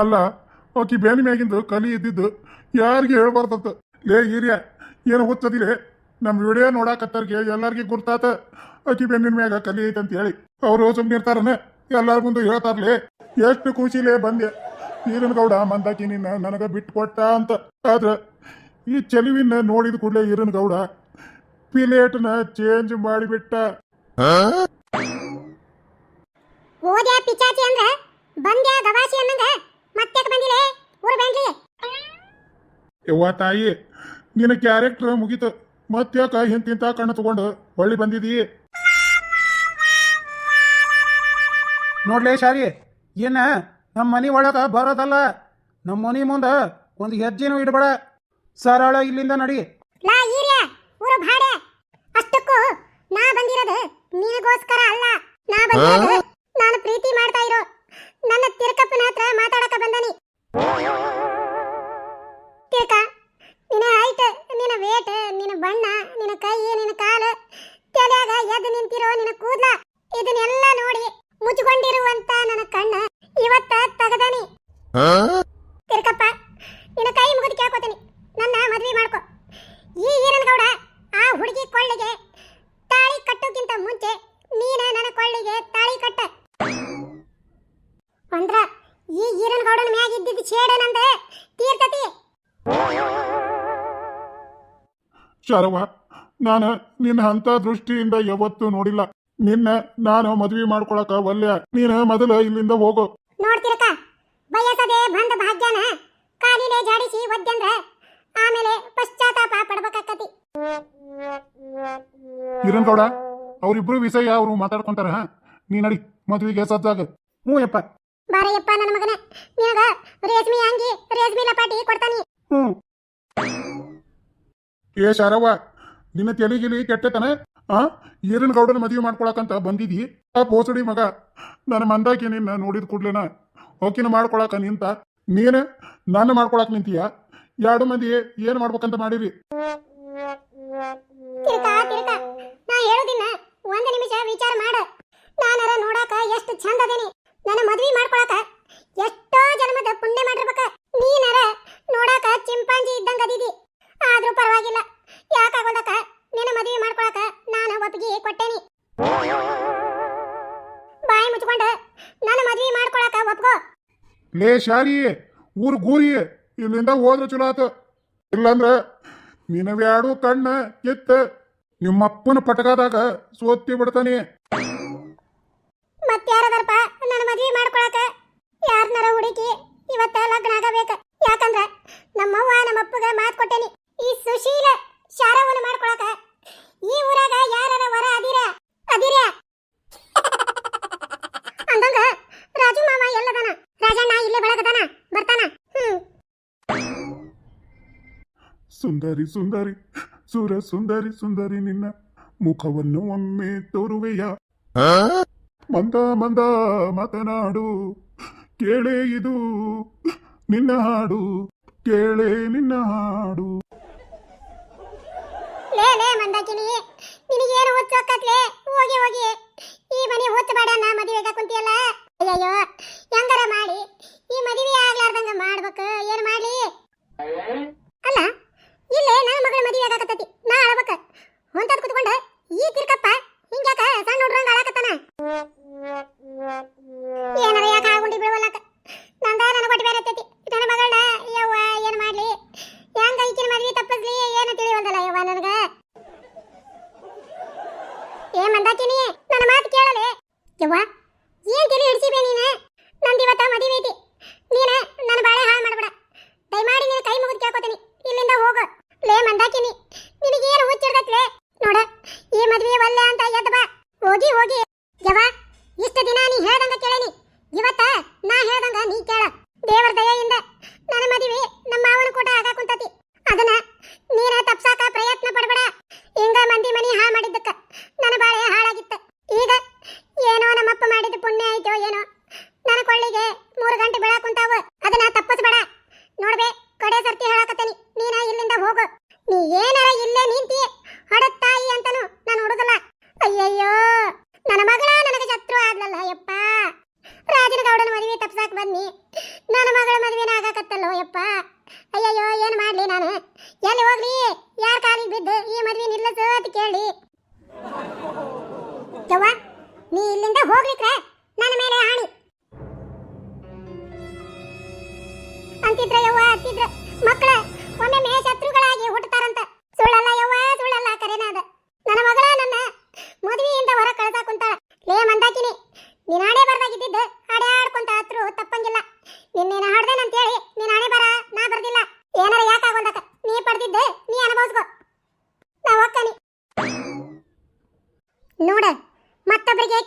ಅಲ್ಲ ಓಕೆ ಬೇಲಿ ಮ್ಯಾಗಿಂದು ಕಲಿ ಇದ್ದಿದ್ದು ಯಾರಿಗೆ ಹೇಳ್ಬಾರ್ದತ್ತು ಲೇ ಹಿರಿಯ ಏನು ಹುಚ್ಚದಿಲೆ? ನಮ್ಮ ವಿಡಿಯೋ ನೋಡಾಕತ್ತರ್ಗೆ ಎಲ್ಲಾರ್ಗಿ ಗುರ್ತಾತ. ಅಕ್ಕಿ ಬೆನ್ನಿನ ಮ್ಯಾಗ ಕಲಿ ಐತೆ ಅಂತ ಹೇಳಿ. ಅವರು ಸುಮ್ಮನೆ ಇರ್ತಾರನ ಎಲ್ಲಾರ ಮುಂದೆ ಹೇಳ್ತಾರ್ಲೆ. ಎಷ್ಟು ಖುಷಿಲೇ ಬಂದೆ. ಈರನ್ ಗೌಡ ಮಂದಾಕಿ ನಿನ್ನ ನನಗೆ ಬಿಟ್ಟು ಕೊಟ್ಟ ಅಂತ. ಆದ್ರೆ ಈ ಚೆಲುವಿನ ನೋಡಿದ ಕೂಡಲೇ ಈರನ್ ಗೌಡ ಪಿಲೇಟ್ನ ಚೇಂಜ್ ಮಾಡಿಬಿಟ್ಟ. ಓದ್ಯಾ ಪಿಚಾಚಿ ಅಂದ್ರ ಬಂದ್ಯಾ ಗವಾಸಿ ಅನ್ನಂಗ? ಮತ್ತೆ ಬಂದಿಲೆ? ಊರ್ ಬ್ಯಾಂಡ್ಲಿ ಯವ್ವ ತಾಯಿ ನಿನ್ನ ಕ್ಯಾರೆಕ್ಟರ್ ಮುಗೀತು. ಮತ್ತ್ಯಾಕ ಹಿಂತಿಂತ ಕಣ್ಣು ತಗೊಂಡು ಹೊಳ್ಳಿ ಬಂದಿದಿ? ನೋಡ್ಲೇ ಶಾರಿ ಏನ ನಮ್ಮ ಮನಿ ಒಳಗ ಬರೋದಲ್ಲ? ನಮ್ಮ ಮನಿ ಮುಂದ ಒಂದು ಹೆಜ್ಜೆನೂ ಇಡಬೇಡ. ಸರಳ ಇಲ್ಲಿಂದ ನಡಿ. ಲಾ ಈರ್ಯ ಊರು ಭಾಡೆ. ಅಷ್ಟಕ್ಕೂ ನಾ ಬಂದಿರೋದು ನಿನಗೋಸ್ಕರ ಅಲ್ಲ. ನಾ ಬಂದಿರೋದು ಶರವ ನಾನು ನಿನ್ನ ಅಂತ ದೃಷ್ಟಿಯಿಂದ ಯಾವತ್ತೂ ನೋಡಿಲ್ಲ. ನಿನ್ನ ನಾನು ಮದುವೆ ಮಾಡ್ಕೊಳಕ ಒಲ್ಲೆ. ನೀನು ಮೊದಲು ಇಲ್ಲಿಂದ ಹೋಗು. ನೋಡ್ತಿರಕ ಬಯಸದೆ ಬಂದ ಭಾಗ್ಯನ ಕಾಲಿಲೆ ಜಾಡಿಸಿ ಒದ್ದಂದ್ರ ಆಮೇಲೆ ಪಶ್ಚಾತ್ತಾಪ ಪಡ್ಬೇಕಾಕತಿ. ಹಿರನ್ಗೌಡ ಅವ್ರಿಬ್ರು ವಿಷಯ ಅವ್ರು ಮಾತಾಡ್ಕೊಂತಾರ ನೀ ನಡಿ ಮದುವೆಗೆ ಸಜ್ಜಾಗ. ಹ್ಞೂ ಯಪ್ಪ. ಬಾರಯ್ಯಪ್ಪ ನನ್ನ ಮಗನ. ನಿನಗ ರೇಷ್ಮಿ ಅಂಗಿ ರೇಷ್ಮಿ ಲಪಾಟಿ ಕೊಡ್ತಾನಿ. ಹ್ಞೂ. ಏ ಶಾರವ್ವ, ನಿನ್ನ ತೆಲಿಗಿಲಿ ಕೆಟ್ಟತನ? ಆ? ಈರನ್ ಗೌಡನ ಮದುವೆ ಮಾಡ್ಕೊಳಕಂತ ಬಂದಿದಿ? ಆ ಪೋಸಡಿ ಮಗ, ನನ್ನ ಮಂದಾಕಿ ನಿನ್ನ ನೋಡಿದ ಕೂಡ್ಲೇನ? ಹೋಕಿನ ಮಾಡ್ಕೊಳಕ ನಿಂತ? ನೀನ? ನನ್ನ ಮಾಡ್ಕೊಳಕ್ ನಿಂತೀಯ? ಎರಡು ಮಂದಿ ಏನ್ ಮಾಡ್ಬೇಕಂತ ಮಾಡಿರಿ ತಿರ್ಕ ತಿರ್ಕ ನಾ ಹೇಳೋದಿನ್ನ ಒಂದು ನಿಮಿಷ ವಿಚಾರ ಮಾಡ ನಾನರ ನೋಡಾಕ ಎಷ್ಟು ಚಂದ ಅದೇನಿ ನನ್ನ ಮದ್ವಿ ಮಾಡ್ಕೊಳಕ ಎಷ್ಟೋ ಜನ್ಮದ ಪುಣ್ಯ ಮಾಡಿರ್ಬೇಕ ನೀನರ ನೋಡಾಕ ಚಿಂಪಾಂಜಿ ಇದ್ದಂಗ ಅದಿದಿ ಆದ್ರೂ ಪರವಾಗಿಲ್ಲ ಯಾಕಾಗೋದಕ್ಕ ನಿನ್ನ ಮದ್ವಿ ಮಾಡ್ಕೊಳಕ ನಾನು ಒಪ್ಪಿಗೆ ಕೊಟ್ಟೇನಿ. ಬಾಯಿ ಮುಚ್ಕೊಂಡ ನನ್ನ ಮದ್ವಿ ಮಾಡ್ಕೊಳಕ ಒಪ್ಕೋ. ಲೇ ಶಾರಿ ಊರ್ ಗೂರಿ ಇಲ್ಲಿಂದ ಹೋದ್ರೆ ಚಲೋ ಆತು. ಇಲ್ಲಂದ್ರ ನಿನವ್ಯಾಡು ಕಣ್ಣ ಕಿತ್ತ ನಿಮ್ಮಪ್ಪನ ಪಟಕದಾಗ ಸೋತಿ ಬಿಡ್ತಾನೆ. ಮತ್ಯಾರದರ್ಪ ನನ್ನ ಮದ್ವಿ ಮಾಡ್ಕೊಳಕ ಯಾರನ್ನಾರ ಹುಡುಕಿ ಇವತ್ತ ಲಗ್ನ ಆಗಬೇಕ ಯಾಕಂದ್ರ ನಮ್ಮವ್ವ ನಮ್ಮಪ್ಪಗ ಮಾತ್ ಕೊಟ್ಟೇನಿ ಈ ಸುಶೀಲ ಶಾರವನ್ನ ಮಾಡ್ಕೊಳಕ ಈ ಊರಾಗ ಯಾರರ ವರ ಅದಿರ ಅದಿರ ಅಂದಂಗ ರಾಜು ಮಾಮ ಎಲ್ಲದನ ರಾಜಣ್ಣ ಇಲ್ಲೇ ಬೆಳಗದನ ಬರ್ತಾನ ಹ್ಮ್ ಸುಂದರಿ ಸುಂದರಿ ಸುರ ಸುಂದರಿ ಸುಂದರಿ ನಿನ್ನ ಮುಖವನ್ನು ಒಮ್ಮೆ ತೋರುವೆಯ? ಮಂದ ಮಂದ ಮಾತನಾಡು ಕೇಳೇ ಇದು ನಿನ್ನ ಹಾಡು ಕೇಳೇ ನಿನ್ನ ಹಾಡು. ಲೇ ಲೇ ಮಂದಾಕಿನಿ ನಿನಗೇನು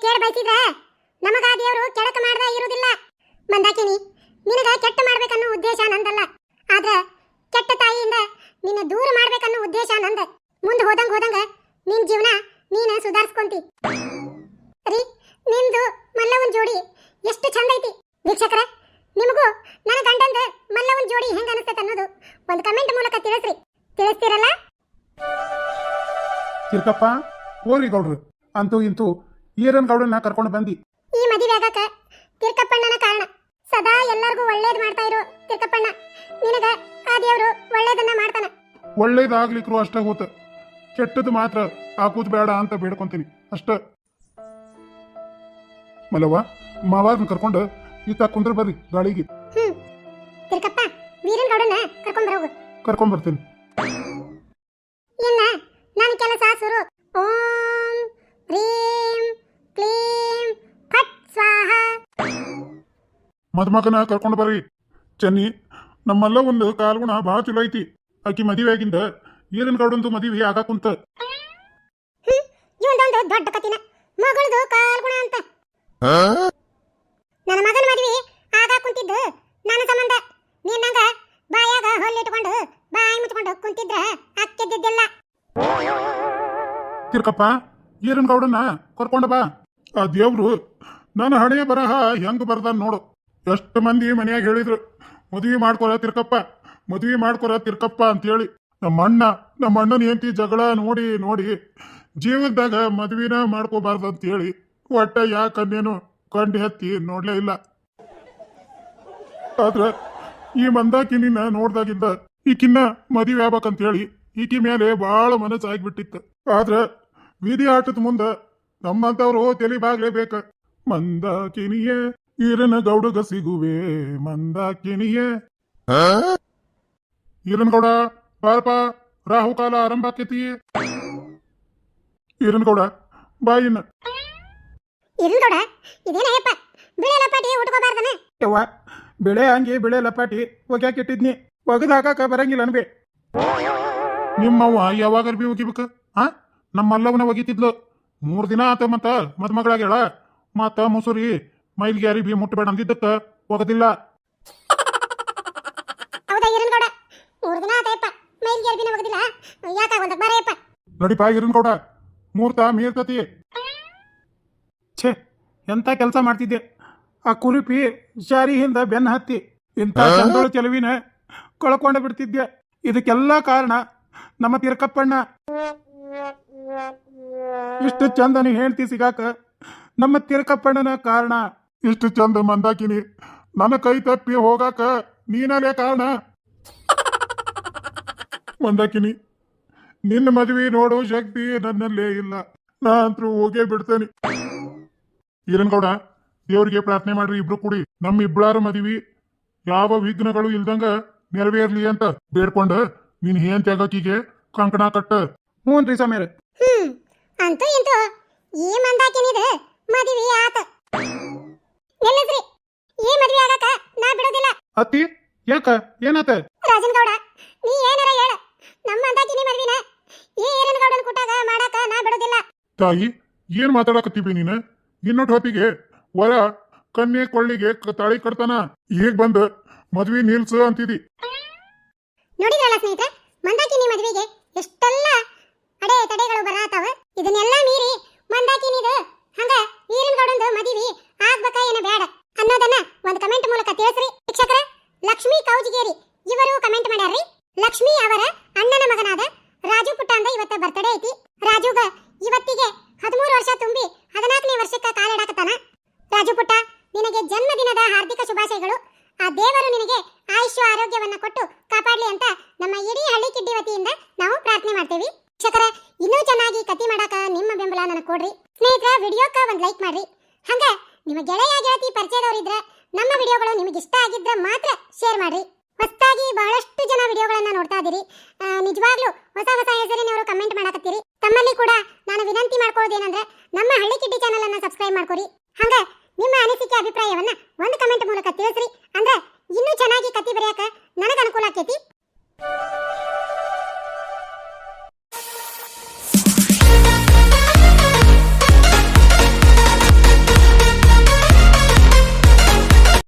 ಕೇಳ ಬಯಸಿದ್ರ ನಮಗ ದೇವರು ಕೆಡಕ ಮಾಡ್ದ ಇರುವುದಿಲ್ಲ. ಮಂದಾಕಿನಿ, ನಿನಗ ಕೆಟ್ಟ ಮಾಡ್ಬೇಕನ್ನೋ ಉದ್ದೇಶ ನಂದಲ್ಲ. ಆದ್ರ ಕೆಟ್ಟ ತಾಯಿಯಿಂದ ನಿನ್ನ ದೂರ ಮಾಡ್ಬೇಕನ್ನೋ ಉದ್ದೇಶ ನಂದ. ಮುಂದೆ ಹೋದಂಗ ಹೋದಂಗ ನಿನ್ ಜೀವನ ನೀನ ಸುಧಾರಿಸ್ಕೊಂತಿ. ರೀ, ನಿಂದು ಮಲ್ಲವನ್ ಜೋಡಿ ಎಷ್ಟು ಚಂದ ಐತಿ. ವೀಕ್ಷಕರ, ನಿಮಗೂ ನನ್ನ ಗಂಡಂದ ಮಲ್ಲವನ್ ಜೋಡಿ ಹೆಂಗ ಅನಿಸ್ತೈತೆ ಅನ್ನೋದು ಒಂದು ಕಮೆಂಟ್ ಮೂಲಕ ತಿಳಿಸ್ರಿ. ತಿಳಿಸ್ತೀರಲ್ಲ? ತಿರ್ಕಪ್ಪ ಗೌಡ್ರು. ಅಂತೂ ಇಂತೂ ಈರನ್ ಗೌಡನ್ನ ಕರ್ಕೊಂಡು ಬಂದಿ. ಈ ಮದುವೆ ಆಗಕ ತಿರ್ಕಪ್ಪಣ್ಣನ ಕಾರಣ. ಸದಾ ಎಲ್ಲರಿಗೂ ಒಳ್ಳೇದ್ ಮಾಡ್ತಾ ಇರೋ ತಿರ್ಕಪ್ಪಣ್ಣ. ನಿನಗ ಆ ದೇವ್ರು ಒಳ್ಳೇದನ್ನ ಮಾಡ್ತಾನ. ಒಳ್ಳೇದಾಗ್ಲಿಕ್ರು ಅಷ್ಟ ಹೋತ. ಕೆಟ್ಟದ್ದು ಮಾತ್ರ ಹಾಕುದ್ ಬೇಡ ಅಂತ ಬೇಡ್ಕೊಂತೀನಿ. ಅಷ್ಟ. ಮಲವ ಮಾವಾರ್ನ ಕರ್ಕೊಂಡು ಈತ ಕುಂದ್ರ ಬರ್ರಿ ಗಾಳಿಗೆ. ಹ್ಮ್. ತಿರ್ಕಪ್ಪ ವೀರನ್ ಗೌಡನ್ನ ಕರ್ಕೊಂಡ್ ಬರೋಗು. ಕರ್ಕೊಂಡ್ ಬರ್ತೀನಿ. ಮದುಮಗನ ಕರ್ಕೊಂಡು ಬರ್ರಿ. ಚೆನ್ನಿ ನಮ್ಮಲ್ಲ ಒಂದು ಕಾಲ್ಗುಣ ಭಾಳ ಚಲೋ ಐತಿ. ಆಕಿ ಮದುವೆ ಆಗಿಂದ ಏನನ್ ಗೌಡಂದು ಮದುವೆ ಆಗ ಕುಂತ. ಹ್ಮ್ ಇವೊಂದೊಂದು ದೊಡ್ಡ ಕತಿನ ಮಗಳದು ಕಾಲ್ಗುಣ ಅಂತ. ನನ್ನ ಮಗನ ಮದ್ವಿ ಆಗಾಕುಂತಿದ್ದು ನನ್ನ ಸಂಬಂಧ. ನಿನ್ನಂಗ ಬಾಯಾಗ ಹೊಲ್ಲಿಟ್ಕೊಂಡು ಬಾಯಿ ಮುಚ್ಕೊಂಡು ಕುಂತಿದ್ರ ಅಕ್ಕಿದ್ದಿದ್ದಿಲ್ಲ. ತಿರ್ಕಪ್ಪ ಈರನ್ ಗೌಡನ್ನ ಕರ್ಕೊಂಡ ಬಾ. ಆ ದೇವ್ರು ನನ್ನ ಹಣೆಯ ಬರಹ ಹೆಂಗ್ ಬರ್ದ ನೋಡು. ಎಷ್ಟು ಮಂದಿ ಮನೆಯಾಗ ಹೇಳಿದ್ರು, ಮದುವೆ ಮಾಡ್ಕೊರ ತಿರ್ಕಪ್ಪ, ಮದುವೆ ಮಾಡ್ಕೊರ ತಿರ್ಕಪ್ಪ ಅಂತೇಳಿ. ನಮ್ಮ ಅಣ್ಣ ನಮ್ಮ ಅಣ್ಣನ ಹೆಂಡತಿ ಜಗಳ ನೋಡಿ ನೋಡಿ ಜೀವನದಾಗ ಮದುವೆನ ಮಾಡ್ಕೋಬಾರ್ದು ಅಂತೇಳಿ ಒಟ್ಟ ಯಾಕನ್ನೇನು ಕಂಡು ಹತ್ತಿ ನೋಡ್ಲೇ ಇಲ್ಲ. ಆದ್ರ ಈ ಮಂದಾಕಿನಿನ ನೋಡ್ದಾಗಿಂದ ಈಕಿನ್ನ ಮದುವೆ ಆಗ್ಬೇಕಂತೇಳಿ ಈಕಿ ಮೇಲೆ ಬಹಳ ಮನಸ್ಸು ಆಗ್ಬಿಟ್ಟಿತ್ತು. ಆದ್ರ ಬೀದಿ ಆಟದ ಮುಂದ ನಮ್ಮಂತವ್ರು ತೆಲಿಬಾಗ್ಲೇಬೇಕ ಮಂದಾಕಿನಿಯೇ ಈರನ ಗೌಡಗ ಸಿಗುವೆ ಮಂದಾಕಿನಿಯೇ ಈರನ್ ಗೌಡ ಬಾರಪ್ಪ ರಾಹುಕಾಲ ಆರಂಭ ಆಕೇತಿ ಈರನ್ ಗೌಡ ಬಾಯಿನ. ಇದೇನಯ್ಯಪ್ಪ ಬಿಳೆ ಲಪಾಟಿ ಉಟ್ಕೋಬಾರ್ದನ? ಯವ್ವ ಬೆಳೆ ಹಂಗೆ ಬೆಳೆ ಲಪಾಟಿ ಒಗ್ಯಾಕ ಇಟ್ಟಿದ್ನಿ. ಒಗದ್ ಹಾಕಾಕ ಬರಂಗಿಲ್ಲ ಅನ್ಬೆ. ನಿಮ್ಮವ್ವ ಯಾವಾಗ ಬಿ ಒಗಿಬೇಕು? ಆ? ನಮ್ಮಲ್ಲವನ ಒಗಿತಿದ್ಲು. ಮೂರ್ ದಿನ ಆತ ಮತ್ತ ಮದ್ಮಗಳಾಗ್ಯಾಳ. ಮತ್ತ ಮುಸುರಿ ಮೈಲ್ಗೆ ಯಾರಿ ಬಿ ಮುಟ್ಟಬೇಡ ಅಂದಿದ್ದಕ್ಕ ಹೋಗದಿಲ್ಲ. ಹೌದಾ ಮೂರು ದಿನ ಮೈಲ್ಗೆ ಹೋಗುದಿಲ್ಲ. ಯಾಕಾಗೊಂದ ನಡಿಪ ಇರನ್ ಗೌಡ ಮೂರ್ತ ಮೀರ್ತತಿ. ಛೇ ಎಂತ ಕೆಲಸ ಮಾಡ್ತಿದ್ದೆ? ಆ ಕುಲುಪಿ ಶಾರಿ ಹಿಂದ ಬೆನ್ನ ಹತ್ತಿ ಇಂಥ ಚಂದೋಳ ಚೆಲುವಿನ ಕಳ್ಕೊಂಡ ಬಿಡ್ತಿದ್ದೆ. ಇದಕ್ಕೆಲ್ಲ ಕಾರಣ ನಮ್ಮ ತಿರ್ಕಪ್ಪಣ್ಣ. ಇಷ್ಟು ಚಂದನ ಹೇಳ್ತಿ ಸಿಗಾಕ ನಮ್ಮ ತಿರ್ಕಪ್ಪಣ್ಣನ ಕಾರಣ. ಇಷ್ಟು ಚಂದ ಮಂದಾಕಿನಿ, ನನ್ನ ಕೈ ತಪ್ಪಿ ಹೋಗಾಕ ನೀನಲೇ ಕಾರಣ? ಮಂದಾಕಿನಿ, ನಿನ್ನ ಮದುವೆ ನೋಡೋ ಶಕ್ತಿ ನನ್ನಲ್ಲೇ ಇಲ್ಲ. ನಾ ಅಂತೂ ಹೋಗೇ ಬಿಡ್ತೇನೆ. ಈರನ್ಗೌಡ, ದೇವ್ರಿಗೆ ಪ್ರಾರ್ಥನೆ ಮಾಡ್ರಿ, ಇಬ್ರು ಕೂಡಿ. ನಮ್ಮ ಇಬ್ಬಳಾರ ಮದುವೆ ಯಾವ ವಿಘ್ನಗಳು ಇಲ್ದಂಗ ನೆರವೇರ್ಲಿ ಅಂತ ಬೇಡ್ಕೊಂಡ ನೀನ್ ಏನ್ ತ್ಯಾಗಕ್ಕಿಗೆ ಕಂಕಣ ಕಟ್ಟ? ಹ್ಞೂನ್ರಿ ಸಮೀರ್ ಹ್ಮ್, ಅಂತೂ ಇಂತೂ ಈ ಮಂದಾಕಿನಿದ ಮದುವೆ ಆತ ನಿಲ್ಲಿಸ್ರಿ ಈ ಮದುವೆ ಆಗಾಕ ನಾ ಬಿಡೋದಿಲ್ಲ. ಅತ್ತಿ ಯಾಕ? ಏನಾತ? ರಾಜನ್ ಗೌಡ ನೀ ಏನಾರ ಹೇಳ. ನಮ್ಮ ಮಂದಾಕಿನಿ ಮದುವಿನ ಈ ಈರನ್ ಗೌಡನ ಕೂಟಾಗ ಮಾಡಾಕ ನಾ ಬಿಡೋದಿಲ್ಲ. ತಾಯಿ ಏನ್ ಮಾತಾಡಕತ್ತೀವಿ ನೀನು? ಇನ್ನೊಟ್ಟು ಹೊತ್ತಿಗೆ ವರ ಕನ್ಯೆ ಕೊಳ್ಳಿಗೆ ಕ- ತಾಳಿ ಕಟ್ತಾನ. ಈಗ ಬಂದ ಮದ್ವಿ ನಿಲ್ಸು ಅಂತಿದಿ. ನೋಡಿದ್ರಲ್ಲ ಸ್ನೇಹಿತರೆ ಮಂದಾಕಿನಿ ಮದುವೆಗೆ ಎಷ್ಟೆಲ್ಲ ಅಡೆ ತಡೆಗಳು ಬರತಾವ ಇದನ್ನೆಲ್ಲ ಮೀರಿ ಮಂದಾಕಿನಿದು ಹಂಗ ಈರನ್ ಗೌಡಂದು ಮದುವೆ ಆಗ್ಬೇಕಾ ಏನೋ ಬೇಡ ಅನ್ನೋದನ್ನ ಒಂದು ಕಮೆಂಟ್ ಮೂಲಕ ತಿಳಿಸ್ರಿ. ಶಿಕ್ಷಕರ ಲಕ್ಷ್ಮೀ ಕೌಜಿಗೇರಿ. ಇವರು ಕಮೆಂಟ್ ಮಾಡ್ಯಾರ್ರಿ. ಲಕ್ಷ್ಮಿ ಅವರ ಅಣ್ಣನ ಮಗನಾದ ರಾಜು ಪುಟ್ಟಂದ ಇವತ್ತ ಬರ್ತಡೇ ಐತಿ. ರಾಜುಗ ಇವತ್ತಿಗೆ ಹದಿಮೂರು ವರ್ಷ ತುಂಬಿ ಹದಿನಾಲ್ಕನೇ ವರ್ಷಕ್ಕೆ ಕಾಲಿಡಾಕತ್ತಾನ. ರಾಜು ಪುಟ್ಟ, ನಿನಗೆ ಜನ್ಮದಿನದ ಹಾರ್ದಿಕ ಶುಭಾಶಯಗಳು. ಆ ದೇವರು ನಿನಗೆ ಆಯುಷ್ಯ ಆರೋಗ್ಯವನ್ನ ಕೊಟ್ಟು ಕಾಪಾಡ್ಲಿ ಅಂತ ನಮ್ಮ ಇಡೀ ಹಳ್ಳಿ ಕಿಡ್ಡಿ ವತಿಯಿಂದ ನಾವು ಪ್ರಾರ್ಥನೆ ಮಾಡ್ತೇವೆ. ಶಿಕ್ಷಕರ ಇನ್ನೂ ಚೆನ್ನಾಗಿ ಕತಿ ಮಾಡಾಕ ನಿಮ್ಮ ಬೆಂಬಲ ನನಗೆ ಕೊಡ್ರಿ. ಸ್ನೇಹಿತರ ವಿಡಿಯೋಕ್ಕ ಒಂದು ಲೈಕ್ ಮಾಡ್ರಿ. ವಿನಂತಿ ನಮ್ಮ ಹಳ್ಳಿ ಕಿಟ್ಟಿ ಚಾನಲ್ ಅನ್ನ ಸಬ್ಸ್ಕ್ರೈಬ್ ಮಾಡ್ಕೊರಿ ಹಂಗ ನಿಮ್ಮ ಅನಿಸಿಕೆ ಅಭಿಪ್ರಾಯವನ್ನ ಒಂದು ಕಮೆಂಟ್ ಮೂಲಕ ತಿಳಿಸ್ರಿ. ಅಂದ್ರೆ ಇನ್ನೂ ಚೆನ್ನಾಗಿ ಕತ್ತಿ ಬರೆಯಕ ನನಗೆ ಅನುಕೂಲ ಆಕೈತಿ